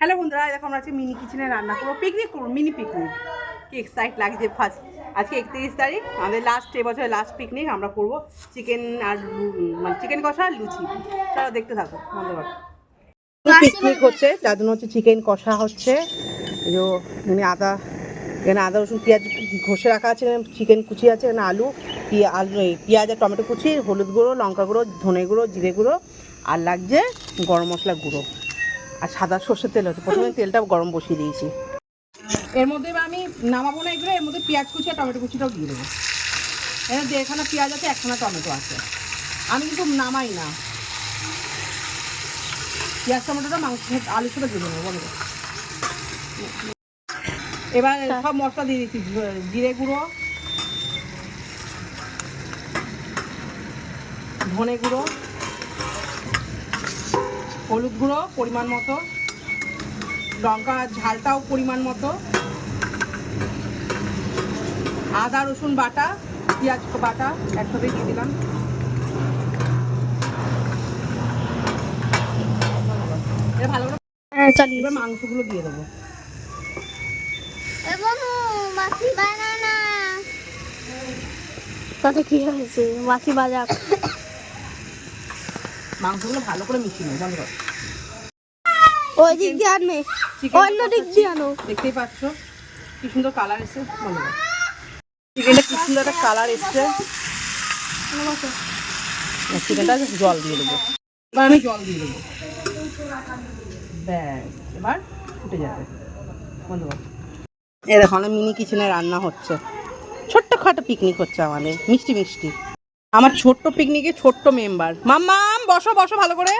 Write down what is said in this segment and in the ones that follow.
Hello বন্ধুরা দেখো আমরা আজকে মিনি কিচেনে রান্না করব পিকনিক করব মিনি পিকনিক কি এক্সাইট লাগছে ফার্স্ট আজকে একত্রিশ তারিখ, আমাদের লাস্ট এবছরের লাস্ট পিকনিক আমরা করব চিকেন আর মানে চিকেন কষা আর লুচি। চলো দেখতে থাকো ধন্যবাদ পিকনিক হচ্ছে, যার জন্য হচ্ছে চিকেন কষা হচ্ছে। মানে আদা, এখানে আদা, রসুন, পেঁয়াজ ঘষে রাখা আছে চিকেন কুচি আছে, এখানে আলু আলু পেঁয়াজ আর টমেটো কুচি, হলুদ গুঁড়ো, লঙ্কা গুঁড়ো, ধনে গুঁড়ো, জিরে গুঁড়ো, আর লাগছে গরম মশলা গুঁড়ো। আর সাদা সর্ষের তেল হচ্ছে। প্রথমে তেলটা গরম বসিয়ে দিয়েছি। এর মধ্যে আমি নামাবো না এগুলো এর মধ্যে পেঁয়াজ কুচি আর টমেটো কুচিটাও দিয়ে দেবো। এর দেড়খানা পেঁয়াজ আছে একখানা টমেটো আছে। আমি কিন্তু নামাই না। পেঁয়াজ টমেটোটা মাংস আলুর সাথে দিয়ে দেবো বলো। এবার সব মশলা দিয়ে দিচ্ছি জিরে গুঁড়ো ধনে গুঁড়ো হলুদ গুঁড়ো পরিমাণ মতো লঙ্কা ঝালটাও পরিমাণ মতো আদা রসুন বাটা পেঁয়াজ বাটা একসাথে দিয়ে দিলাম। এটা ভালো করে হ্যাঁ এবার মাংসগুলো দিয়ে দেবো। তাতে কি হয়েছে? মাছি বাজাক মাংসগুলো ভালো করে মিশিয়ে নেব বন্ধ কর ওই দিক দিয়ে আনবে। অন্য দিক দিয়ে আনো। দেখতেই পাচ্ছ কি সুন্দর কালার এসছে বন্ধ কর চিকেনটা কি সুন্দর একটা কালার এসছে। চিকেনটা জল দিয়ে দেবো। এবার আমি জল দিয়ে দেবো। ব্যাস এবার ফুটে যাবে। বন্ধ কর এ দেখো মিনি কিচেনে রান্না হচ্ছে। ছোট্ট খাটো পিকনিক হচ্ছে আমাদের। মিষ্টি মিষ্টি। আমার ছোট্ট পিকনিকে ছোট্ট মেম্বার। মাম্মাম বসো বসো ভালো করে।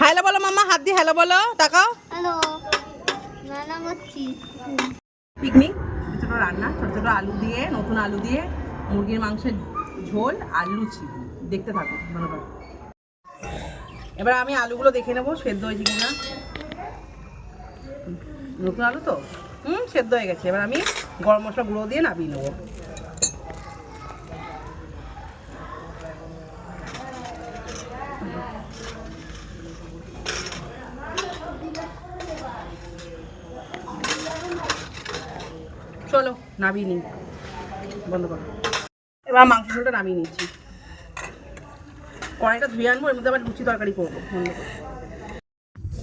হ্যালো বলো মাম্মা হাত দিয়ে হ্যালো বলো তাকাও। হ্যালো পিকনিক ছোটো ছোটো রান্না ছোটো ছোটো আলু দিয়ে নতুন আলু দিয়ে মুরগির মাংসের ঝোল আর লুচি। দেখতে থাকো করো। এবার আমি আলুগুলো দেখে নেব সেদ্ধ হয়েছে কিনা। নতুন আলু তো? হুম সেদ্ধ হয়ে গেছে। এবার আমি গরম মশলা গুঁড়ো দিয়ে নামিয়ে নেব। চলো, নামিয়ে নিই। বন্ধ করো। এবার মাংস ঝোলটা নামিয়ে নিচ্ছি। কড়াইটা ধুয়ে আনব, এর মধ্যে আবার লুচি তরকারি করব।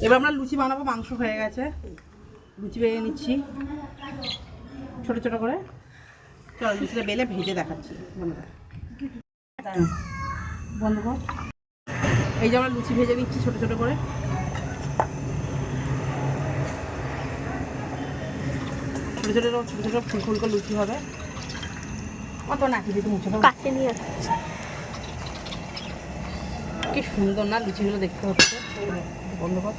এবার আমরা লুচি বানাবো, মাংস হয়ে গেছে। লুচি বেড়ে নিচ্ছি। ছোট ছোট করে। চলো, লুচিটা বেলে ভেজে দেখাচ্ছি। বন্ধ কর। বন্ধ এই যে আমরা লুচি ভেজে নিচ্ছি ছোট ছোট করে। ছোট ছোট ছোট ছোট ফুল ফুল করে লুচি হবে। অত নাকি দিতে মুছে। কাছে নিয়ে আসছি কি সুন্দর না লুচিগুলো দেখতে হচ্ছে। বন্ধ কর।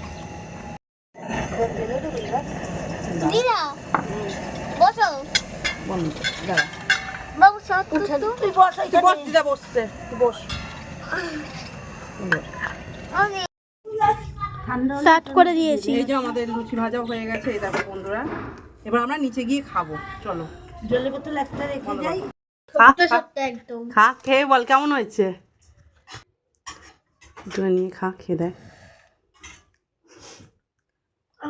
বসো। বন্ধ দাঁড়া। বাবু সব তুই বস তুই বস দিদা বসছে। তুই বস। বন্ধ কর। স্টার্ট করে দিয়েছি। এই যে আমাদের লুচি ভাজা হয়ে গেছে এই দেখো বন্ধুরা। এবার আমরা নিচে গিয়ে খাব। চলো। জলের বোতল একটা রেখে যাই। খা ছোট্ট ছোট্ট খেয়ে বল কেমন হয়েছে? দুটো নিয়ে খা খেয়ে দেয়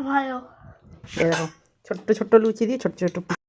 ভালো। ছোট্ট ছোট্ট লুচি দিয়ে ছোট্ট ছোট্ট